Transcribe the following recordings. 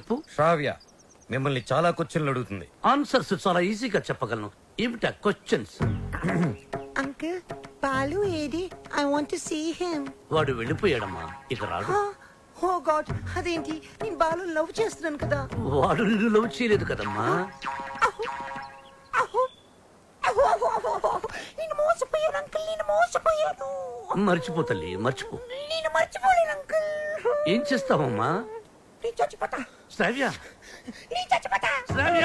చెప్పు. శ్రావ్య మిమ్మల్ని చాలా క్వశ్చన్లు అడుగుతుంది. ఆన్సర్స్ చాలా ఈజీగా చెప్పగలను. ఏమిటా క్వశ్చన్స్ అంకుల్ బాలు ఏది I want to see him వాడు వెళ్ళిపోయాడమ్మా. ఇక రాడు. ఓ గాడ్ అదేంటి? నేను బాలు లవ్ చేస్తున్నాను కదా. వాడు నిన్ను లవ్ చేయలేదు కదమ్మా. అహో, అహో, అహో, అహో, అహో. నేను మోసపోయాను అంకుల్ నేను మోసపోయాను. మర్చిపో తల్లి మర్చిపో. నేను మర్చిపోలేను అంకుల్ ఏం చేస్తావమ్మా? నేను చచ్చిపోతా. శ్రావ్య నేను చచ్చిపోతా శ్రావ్య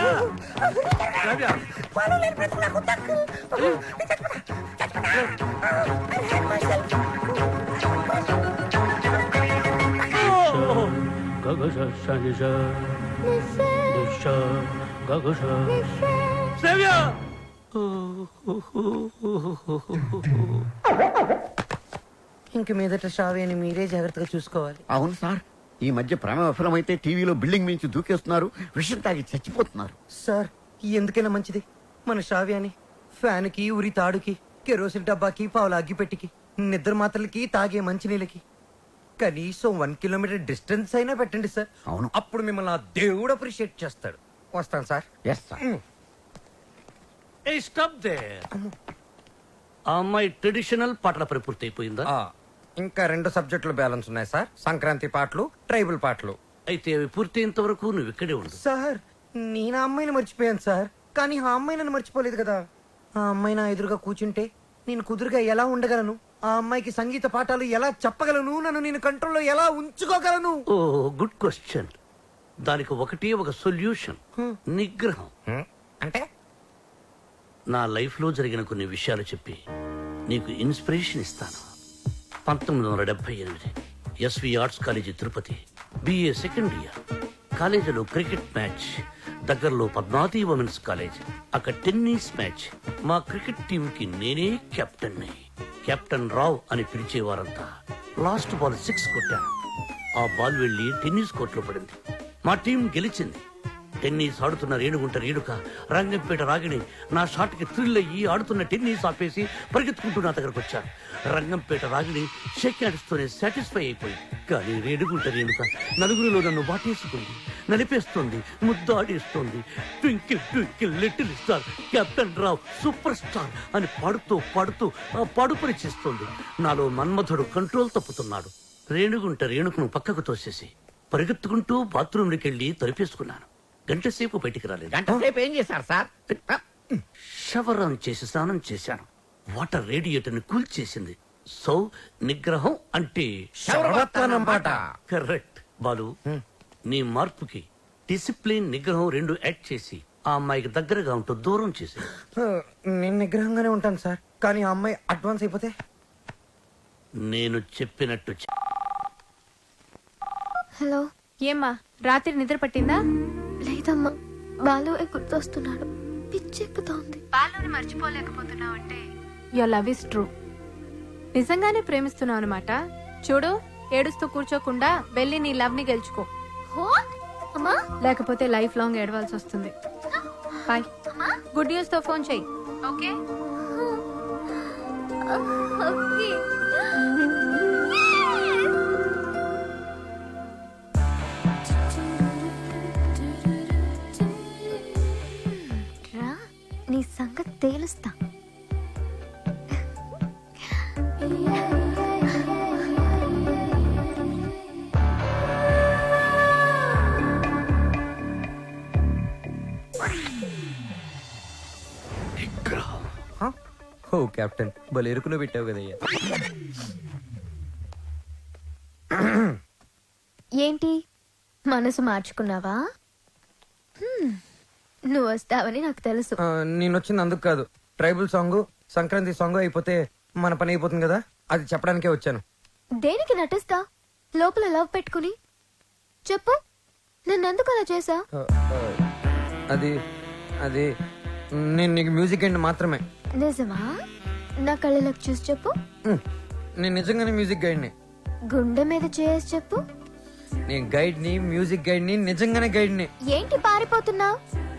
శ్రావ్య బాలు లేని బ్రతుకు నాకు అంకుల్ నేను చచ్చిపోతా చచ్చిపోతా I hate myself. శ్రావ్య ఇంక మీదట శ్రావ్యని మీరే జాగ్రత్తగా చూసుకోవాలి అవును సార్ ఈ మధ్య ప్రేమ విఫలమైతే టీవీలో బిల్డింగ్ మించి దూకేస్తున్నారు విషయం తాగి చచ్చిపోతున్నారు. సార్ ఎందుకైనా మంచిది? మన శ్రావ్యాన్ని ఫ్యాన్కి ఉరి తాడుకి కెరోసిన్ డబ్బాకి పావుల అగ్గిపెట్టికి నిద్ర మాత్రలకి తాగే మంచినీళ్ళకి కనీసం వన్ కిలోమీటర్ డిస్టెన్స్ అయినా పెట్టండి సార్. అవును. అప్పుడు మిమ్మల్ని ఆ దేవుడు అప్రిషియేట్ చేస్తాడు. వస్తాను sir. Yes sir a stop they ఆ అమ్మాయి ట్రెడిషనల్ పాటల పని అయిపోయిందా ఆ, ఇంకా రెండు సబ్జెక్టులు బ్యాలెన్స్ ఉన్నాయి సార్. సంక్రాంతి పాటలు ట్రైబల్ పాటలు. అయితే అవి పూర్తయినంత వరకు నువ్వు ఇక్కడే ఉండు. సార్ నేను ఆ అమ్మాయిని మర్చిపోయాను సార్. కానీ ఆ అమ్మాయి నన్ను మర్చిపోలేదు కదా. ఆ అమ్మాయి నా ఎదురుగా కూర్చుంటే నేను కుదురుగా ఎలా ఉండగలను? ఆ అమ్మాయికి సంగీత పాఠాలు ఎలా చెప్పగలను? నన్ను నేను కంట్రోల్లో ఎలా ఉంచుకోగలను? ఓ గుడ్ క్వశ్చన్. దానికి ఒకటి ఒక సొల్యూషన్. నిగ్రహం. హ్మ్? అంటే? నా లైఫ్లో జరిగిన కొన్ని విషయాలు చెప్పి నీకు ఇన్స్పిరేషన్ ఇస్తాను. పంతొమ్మిది వందల డెబ్బై ఎనిమిది S V arts college Tirupati B A second year. కాలేజీలో క్రికెట్ మ్యాచ్ దగ్గరలో పద్మావతి ఉమెన్స్ కాలేజ్ అక్కడ టెన్నిస్ మ్యాచ్. మా క్రికెట్ టీంకి నేనే కెప్టెన్ కెప్టెన్ రావ్ అని పిలిచేవారంతా. లాస్ట్ బాల్ సిక్స్ కొట్టాను. ఆ బాల్ వెళ్ళి టెన్నిస్ కోర్టులో పడింది. మా టీం గెలిచింది. టెన్నిస్ ఆడుతున్న రేణుగుంట రేణుక రంగంపేట రాగిణి నా షాట్కి థ్రిల్ అయ్యి ఆడుతున్న టెన్నిస్ ఆపేసి పరిగెత్తుకుంటూ నా దగ్గరకు వచ్చాను రంగంపేట రాగిణి షెక్ హ్యాండ్స్తోనే సాటిస్ఫై అయిపోయి కానీ రేణుగుంట రేణుక నలుగురిలో నన్ను వాటేసుకుంది నలిపేస్తుంది ముద్దాడేస్తుంది. Twinkle twinkle little star captain Rao super star అని పాడుతూ పాడుతూ పాడుపరిచేస్తుంది నాలో మన్మధుడు కంట్రోల్ తప్పుతున్నాడు. రేణుగుంట రేణుకును పక్కకు తోసేసి పరిగెత్తుకుంటూ బాత్రూంలోకి వెళ్ళి తలిపేసుకున్నాను. గంట సేపు బయటికి రాలేదు. గంట సేపు ఏం చేశారు సార్? షవర్ ఆన్ చేసి స్నానం చేశాను. వాటర్ రేడియేటర్ని కూల్ చేసింది. సో నిగ్రహం అంటే శరవత్తనం పాట కరెక్ట్. బాలు నీ మార్పుకి డిసిప్లిన్ నిగ్రహం రెండు యాడ్ చేసి ఆ అమ్మాయికి దగ్గరగా ఉంటూ దూరం చేసి. నేను నిగ్రహంగానే ఉంటాను సార్. కానీ ఆ అమ్మాయి అడ్వాన్స్ అయిపోతే? నేను చెప్పినట్టు. హలో ఏమ్మా? రాత్రి నిద్ర పట్టిందా? లేదమ్మా బాలు గుర్తొస్తున్నాడు పిచ్చెక్కుతోంది. బాలుని మర్చిపోలేకపోతున్నావు అంటే? యువర్ లవ్ ఇస్ ట్రూ నిజంగానే ప్రేమిస్తున్నావు అనమాట చూడు ఏడుస్తూ కూర్చోకుండా వెళ్ళి నీ లవ్ని గెలుచుకో. హో అమ్మా? లేకపోతే లైఫ్ లాంగ్ ఏడవాల్సి వస్తుంది. బాయ్ గుడ్ న్యూస్తో ఫోన్ చెయ్యి. Okay okay. తేలుస్తా? ఓ కెప్టెన్ భలే ఎరుకులో పెట్టావు కదయ్యా ఏంటి మనసు మార్చుకున్నావా. నువ్వు వస్తావని నాకు తెలుసు. నేను వచ్చింది అందుకు కాదు. ట్రైబల్ సాంగ్ సంక్రాంతి సాంగ్ అయిపోతే మన పని అయిపోతుంది కదా? అది చెప్పడానికే వచ్చాను. దేనికి నటిస్తా? లోపల లవ్ పెట్టుకుని? చెప్పు. నన్నెందుకు అలా చేసా? అది అది నేను నీకు మ్యూజిక్ అండ్ మాత్రమే. నిజమా? నా కళ్ళలోకి చూసి చెప్పు. నేను నిజంగానే మ్యూజిక్ గైడ్ని. గుండె మీద చేసి చెప్పు. నేను గైడ్ని మ్యూజిక్ గైడ్ని నిజంగానే గైడ్ని. ఏంటి పారిపోతున్నావు?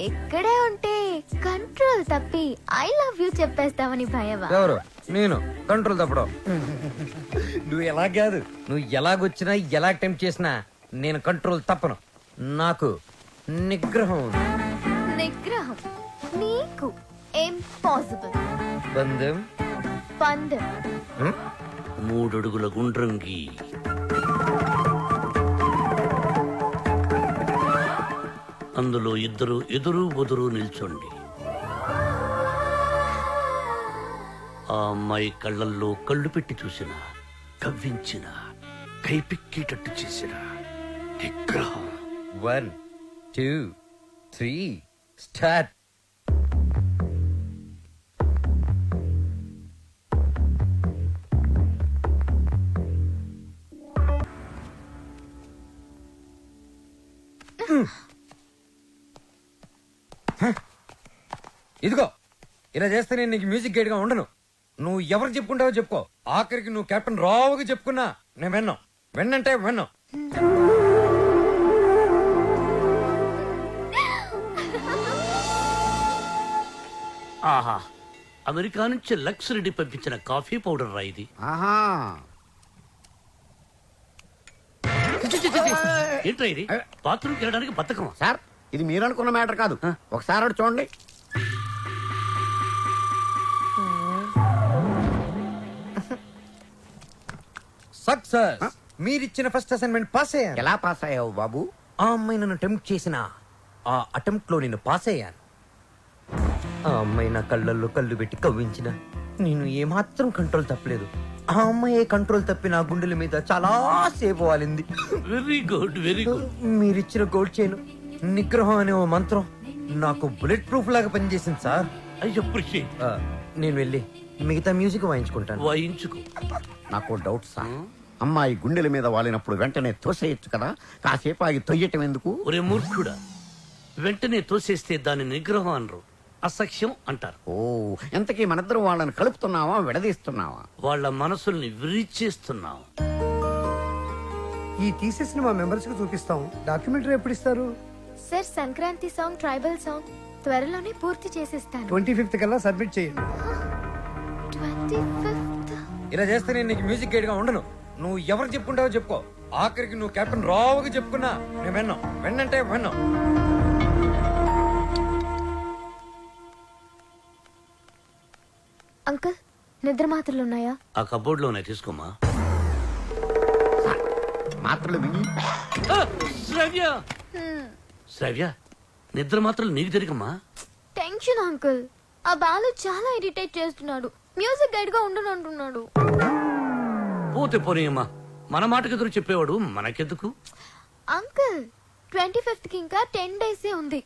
ఇక్కడే ఉంటే కంట్రోల్ తప్పి ఐ లవ్ యూ చెప్పేస్తావని భయమా ఎవరు? నేను. కంట్రోల్ తప్పడం. నువ్వు ఎలా కాదు. నువ్వు ఎలాగొచ్చినా ఎలా అటెంప్ట్ చేసినా నేను కంట్రోల్ తప్పను. నాకు నిగ్రహం ఉంది. నిగ్రహం. నీకు ఇంపాసిబుల్ బంధం పందెం. హ్మ్? మూడడుగుల గుండ్రంగి. అందులో ఇద్దరు ఎదురు బుదురు నిల్చోండి. ఆ అమ్మాయి కళ్ళల్లో కళ్ళు పెట్టి చూసిన కవ్వించిన కైపిక్కేటట్టు చేసిన. నిగ్రహం వన్ టూ త్రీ స్టార్ట్ ఇదిగో ఇలా చేస్తే నేను నీకు మ్యూజిక్ గైడ్గా ఉండను. నువ్వు ఎవరు చెప్పుకుంటావో చెప్పుకో. ఆఖరికి నువ్వు కెప్టెన్ రావుగా చెప్పుకున్నా నేను విన్నాం. విన్నంటే విన్నాం. ఆహా అమెరికా నుంచి లక్స్ రెడ్డి పంపించిన కాఫీ పౌడర్ రా ఇది. ఆహా. ఏంట్రా ఇది? బాత్రూమ్కి వెళ్ళడానికి బతకమా సార్ ఇది మీరు అనుకున్న మ్యాటర్ కాదు. ఒకసారి అటు చూడండి. సక్సెస్. మీరిచ్చిన ఫస్ట్ అసైన్మెంట్ పాస్ అయ్యాను ఎలా పాస్ అయ్యావు బాబు? ఆ అమ్మాయి నన్ను అటెంప్ట్ చేసిన ఆ అటెంప్ట్లో నేను పాస్ అయ్యాను. ఆ అమ్మాయి నా కళ్ళల్లో కళ్ళు పెట్టి కవ్వించిన. నేను ఏమాత్రం కంట్రోల్ తప్పలేదు. ఆ అమ్మాయి కంట్రోల్ తప్పి నా గుండెల మీద చాలా సేపు వాలింది. వెరీ గుడ్ వెరీ గుడ్ మీరిచ్చిన గోల్డ్ చైన్ నిగ్రహం అనే ఓ మంత్రం నాకు బుల్లెట్ ప్రూఫ్ లాగా పనిచేసింది సార్. ఐ అప్రిషియేట్ ఆ, నేను వెళ్ళి మిగతా మ్యూజిక్ వాయించుకుంటాను. వాయించుకో. నాకు డౌట్ సార్. అమ్మాయి గుండెల మీద వాలినప్పుడు వెంటనే తోసేయచ్చు కదా? కాసేపు ఆగి తొయ్యటం ఎందుకు? ఒరే మూర్ఖుడా వెంటనే తోసేస్తే దాని నిగ్రహం అనరు. అసఖ్యం అంటారు. ఓ ఎంతకీ మనిద్దరం వాళ్ళని కలుపుతున్నావా విడదీస్తున్నావా? వాళ్ళ మనసుల్ని విరిచేస్తున్నాం ఈ థీసెస్ని మా మెంబర్స్కి చూపిస్తాం. డాక్యుమెంటరీ ఎప్పుడు ఇస్తారు sir Sankranti song tribal song త్వరలోనే పూర్తి చేసేస్తాను. ట్వంటీ ఫిఫ్త్ కల్లా సబ్మిట్ చేయండి. Twenty fifth? ఇలా చేస్తే నేను నీకు మ్యూజిక్ గైడ్గా ఉండను. నువ్వు ఎవరు చెప్పుకుంటావో చెప్పుకో. ఆఖరికి నువ్వు కెప్టెన్ రావుగా చెప్పుకున్నా నేను విన్నాం. విన్నంటే విన్నాం. అంకుల్ నిద్ర మాత్రలు ఉన్నాయా? ఆ కబోర్డ్లోనే తీసుకోమా మాత్రలు మింగి. ఆ, శ్రవ్య! శ్రవ్య నిద్ర మాత్రం నీకు జరిగమ్మా. టెన్షన్ అంకుల్ ఆ బాలు చాలా ఇరిటేట్ చేస్తున్నాడు. మ్యూజిక్ గైడ్గా ఉండను అంటున్నాడు. పోతే పోనీయమ్మా. మన మాటకు ఎదురు చెప్పేవాడు మనకెందుకు? అంకుల్ ట్వంటీ ఫిఫ్త్కి ఇంకా టెన్ డేస్ ఉంది.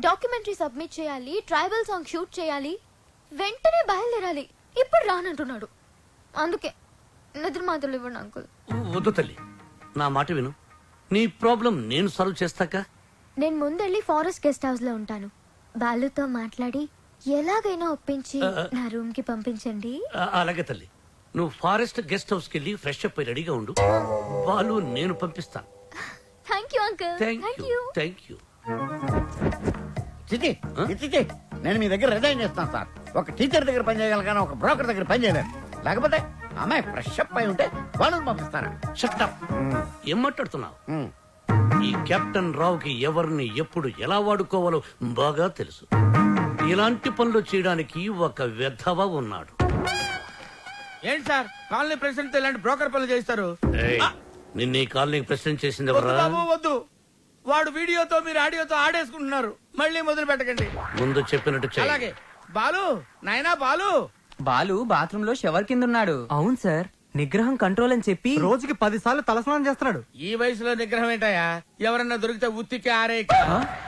డాక్యుమెంటరీ సబ్మిట్ చేయాలి ట్రైబల్ సాంగ్ షూట్ చేయాలి వెంటనే బయలుదేరాలి. ఇప్పుడు రానంటున్నాడు. అందుకే నిద్ర మాత్రలు ఇవ్వండి అంకుల్ వద్దు తల్లి. నా మాట విను. నీ ప్రాబ్లం నేను సాల్వ్ చేస్తాక నేను ముందెళ్ళి ఫారెస్ట్ గెస్ట్ హౌస్లో ఉంటాను. బాలుతో మాట్లాడి ఎలాగైనా ఒప్పించి నా రూమ్కి పంపించండి అలాగే తల్లి. నువ్వు ఫారెస్ట్ గెస్ట్ హౌస్కి వెళ్ళి ఫ్రెష్ అప్ అయి రెడీగా ఉండు. వాళ్ళు నేను పంపిస్తాను. Thank you uncle. Thank thank you. Thank you. చిచి చిచి నేను మీ దగ్గర రిజైన్ చేస్తాను సార్. ఒక టీచర్ దగ్గర పని చేయగలను ఒక బ్రోకర్ దగ్గర పని చేయలేను. లేకపోతే అమ్మాయి ఫ్రెష్ అప్ అయి ఉంటే వాళ్ళని పంపిస్తారా షట్టప్ ఏం మాట్లాడుతున్నావు. ఈ కెప్టెన్ రావుకి ఎవరిని ఎప్పుడు ఎలా వాడుకోవాలో బాగా తెలుసు. ఇలాంటి పనులు చేయడానికి ఒక వెధవ ఉన్నాడు. ఏంటి సార్? కాలనీ ప్రెసిడెంట్తో ఇలాంటి బ్రోకర్ పనులు చేస్తారు ఏయ్, నిన్న ఈ కాలనీకి ప్రెసిడెంట్ చేసింది వద్దు ఎవరా బాబు వద్దు. వాడు వీడియోతో మీరు ఆడియోతో ఆడేసుకుంటున్నారు. మళ్ళీ మొదలు పెట్టకండి. ముందు చెప్పినట్టు చెయ్యి. అలాగే. బాలు నాయనా బాలు. బాలు బాత్రూమ్లో షవర్ కింద ఉన్నాడు. అవును సార్. నిగ్రహం కంట్రోల్ అని చెప్పి రోజుకి పది సార్లు తలస్నానం చేస్తున్నాడు. ఈ వయసులో నిగ్రహం ఏంటయ్యా? ఎవరన్నా దొరికితే ఉత్తికి ఆరే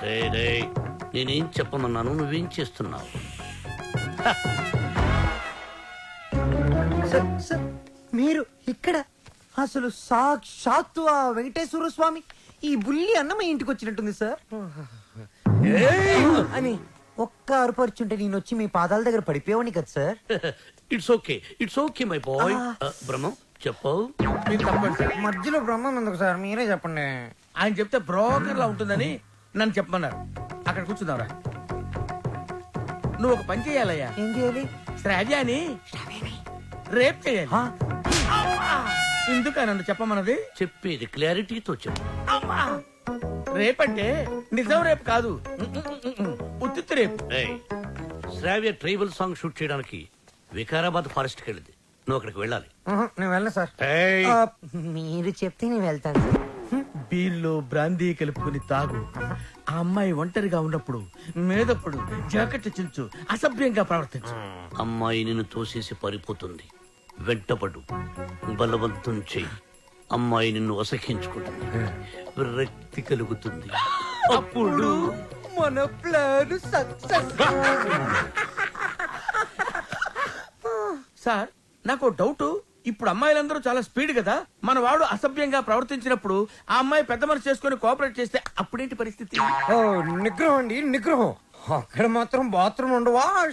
రేయ్, రేయ్, నేనేం చెప్పమన్నాను నువ్వేం చేస్తున్నావు? సార్ సార్ మీరు ఇక్కడ అసలు సాక్షాత్తు ఆ వెంకటేశ్వర స్వామి ఈ బుల్లి అన్నమయ్య ఇంటికి వచ్చినట్టుంది సార్. అని ఒక్క అరుపరుచుంటే నేను వచ్చి మీ పాదాల దగ్గర పడిపోయావని కదా sir? It's okay it's okay my boy Brahmam చెప్పవు మీరు తప్పండి సార్ మధ్యలో బ్రహ్మం ఎందుకు సార్. మీరే చెప్పండి. ఆయన చెప్తే బ్రోకర్ లా ఉంటుందని నన్ను చెప్పమన్నారు. అక్కడ కూర్చున్నారా నువ్వు ఒక పని చేయాలయ్యా. ఏం చేయాలి? శ్రావ్యాని రేప్ చేయాలి. ఆ? ఎందుకు నన్ను చెప్పమన్నది? చెప్పేది క్లారిటీతో చెప్పు. రేపంటే నిజం రేపు కాదు. ఉత్తిత్తు రేపు ఏయ్, శ్రావ్య ట్రైబల్ సాంగ్ షూట్ చేయడానికి వికారాబాద్ ఫారెస్ట్ వెళ్ళింది. నువ్వు అక్కడికి వెళ్ళాలి. నేను వెళ్ళను సార్. ఏయ్, ఆ, మీరు చెప్తే నేను వెళ్తాను సార్. బీర్లో బ్రాందీ కలుపుకొని తాగు. ఆ అమ్మాయి ఒంటరిగా ఉన్నప్పుడు మేదప్పుడు జాకెట్ చించు అసభ్యంగా ప్రవర్తించు. అమ్మాయి నిన్ను తోసేసి పారిపోతుంది. వెంటపడు. బలవంతం చెయ్యి. అమ్మాయి నిన్ను అసహించుకుంటుంది విరక్తి కలుగుతుంది. అప్పుడు మన ప్లాన్ సక్సెస్ సార్ నాకు డౌట్ ఇప్పుడు అమ్మాయిలందరూ చాలా స్పీడ్ కదా. మన వాడు అసభ్యంగా ప్రవర్తించినప్పుడు ఆ అమ్మాయి పెద్ద మనసు చేసుకుని కోఆపరేట్ చేస్తే అప్పుడేంటి పరిస్థితి? ఓ నిగ్రహం అండి నిగ్రహం. అక్కడ మాత్రం బాత్రూమ్ ఉండవా షవర్